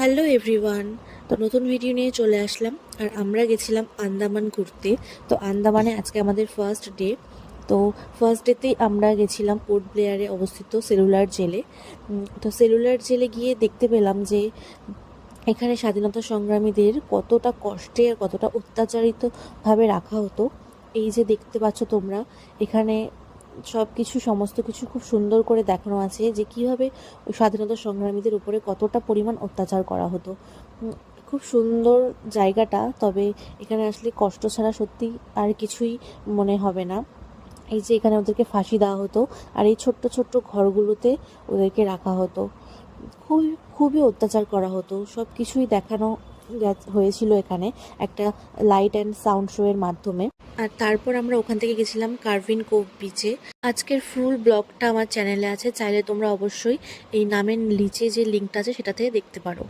Hello everyone তো নতুন video নিয়ে চলে আসলাম। আর আমরা গেছিলাম আন্দামান ঘুরতে। তো আন্দামানে আজকে আমাদের ফার্স্ট ডে তো ফার্স্ট ডেতেই আমরা গেছিলাম পোর্ট ব্লেয়ারে অবস্থিত সেলুলার জেলে তো সেলুলার জেলে গিয়ে দেখতে পেলাম যে এখানে স্বাধীনতা সংগ্রামীদের কতটা কষ্টে আর কতটা অত্যাচারিতভাবে রাখা হতো। এই যে দেখতে পাচ্ছ তোমরা, এখানে সব কিছু সমস্ত কিছু খুব সুন্দর করে দেখানো আছে যে কীভাবে ওই স্বাধীনতা সংগ্রামীদের উপরে কতটা পরিমাণ অত্যাচার করা হতো। খুব সুন্দর জায়গাটা, তবে এখানে আসলে কষ্ট ছাড়া সত্যি আর কিছুই মনে হবে না। এই যে এখানে ওদেরকে ফাঁসি দেওয়া হতো আর এই ছোট্ট ছোট্ট ঘরগুলোতে ওদেরকে রাখা হতো। খুবই খুবই অত্যাচার করা হতো। সব কিছুই দেখানো হয়েছিল এখানে একটা লাইট অ্যান্ড সাউন্ড শো এর মাধ্যমে। আর তারপর আমরা ওখান থেকে গেছিলাম কার্ভিন কোভ বিচে আজকের ফুল ব্লগটা আমার চ্যানেলে আছে, চাইলে তোমরা অবশ্যই এই নামের নিচে যে লিঙ্কটা আছে সেটাতে দেখতে পারো।